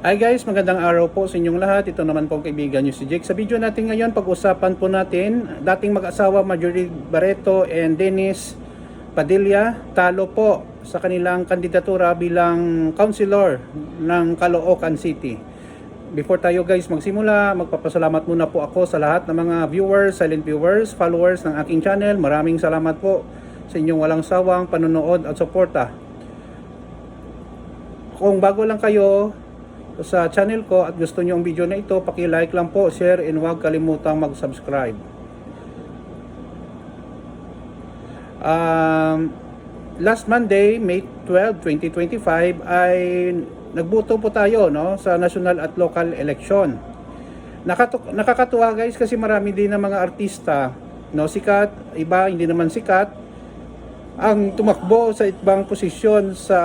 Hi guys, magandang araw po sa inyong lahat. Ito naman po ang kaibigan nyo si Jake. Sa video natin ngayon, pag-usapan po natin dating mag-asawa Marjorie Barreto and Dennis Padilla talo po sa kanilang kandidatura bilang councilor ng Caloocan City. Before tayo guys magsimula, magpapasalamat muna po ako sa lahat ng mga viewers, silent viewers, followers ng aking channel. Maraming salamat po sa inyong walang sawang panonood at suporta. Kung bago lang kayo sa channel ko at gusto niyo ang video na ito, paki-like lang po, share, and huwag kalimutang mag-subscribe. Um, last Monday, May 12, 2025 ay nagboto po tayo no sa national at local election. Nakakatuwa guys kasi marami din ng mga artista no sikat, iba hindi naman sikat ang tumakbo sa ibang posisyon sa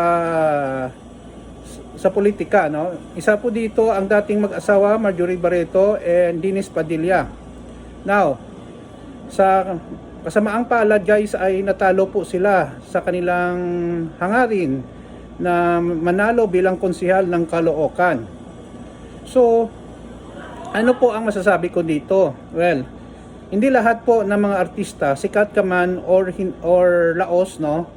sa politika no? Isa po dito ang dating mag-asawa Marjorie Barreto and Dennis Padilla. Now sa kasamaang palad guys ay natalo po sila sa kanilang hangarin na manalo bilang konsihal ng Caloocan. So ano po ang masasabi ko dito? Well hindi lahat po ng mga artista sikat ka man or or laos no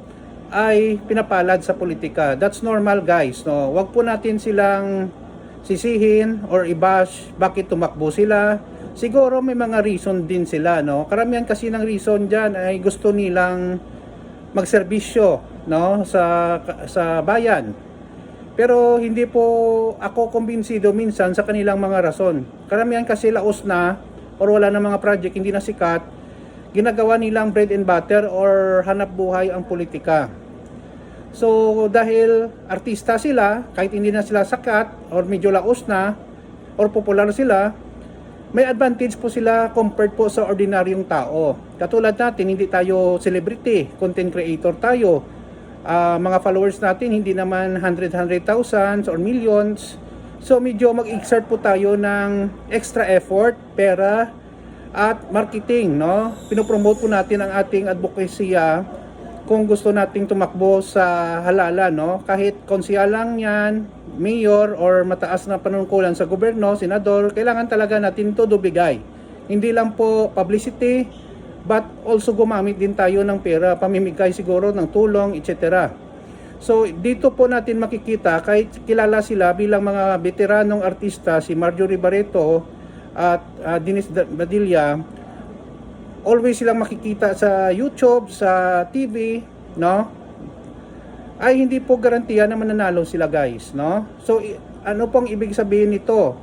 ay pinapalad sa politika. That's normal guys, no. Wag po natin silang sisihin or i-bash bakit tumakbo sila. Siguro may mga reason din sila, no. Karamihan kasi ng reason diyan ay gusto nilang magserbisyo, no, sa sa bayan. Pero hindi po ako kumbinsido minsan sa kanilang mga rason. Karamihan kasi laos na or wala na mga project, hindi na sikat, ginagawa nilang bread and butter or hanap buhay ang politika. So dahil artista sila, kahit hindi na sila sakat or medyo laos na or popular sila, may advantage po sila compared po sa ordinaryong tao. Katulad natin, hindi tayo celebrity, content creator tayo. Ah, mga followers natin hindi naman 100, 100,000 or millions. So medyo mag-exert po tayo ng extra effort, pera, at marketing, no? Pinopromote po natin ang ating advokasya kung gusto nating tumakbo sa halala, no? Kahit konsihal lang yan, mayor or mataas na panungkulan sa gobyerno, senador, kailangan talaga natin todo bigay. Hindi lang po publicity, but also gumamit din tayo ng pera, pamimigay siguro ng tulong, etc. So dito po natin makikita kahit kilala sila bilang mga veteranong artista si Marjorie Barreto at uh, Dennis Badilla always silang makikita sa YouTube, sa TV, no? Ay hindi po garantiya na mananalo sila guys, no? So ano pong ibig sabihin nito?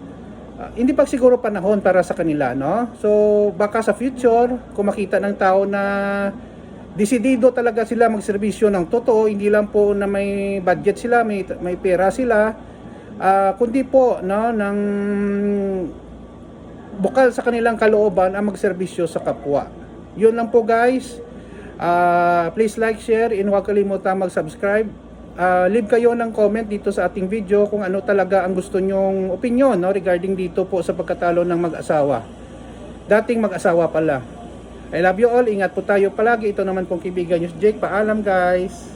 Ah, hindi pa siguro panahon para sa kanila, no? So baka sa future, kung makita ng tao na desidido talaga sila magserbisyo ng totoo, hindi lang po na may budget sila, may may pera sila, ah, kundi po no ng bukal sa kanilang kalooban ang magserbisyo sa kapwa. Yun lang po guys. Ah, please like, share, and huwag kalimutan mag-subscribe. Ah, leave kayo ng comment dito sa ating video kung ano talaga ang gusto nyong opinion no, regarding dito po sa pagkatalo ng mag-asawa. Dating mag-asawa pala. I love you all. Ingat po tayo palagi. Ito naman pong kaibigan nyo Jake. Paalam guys.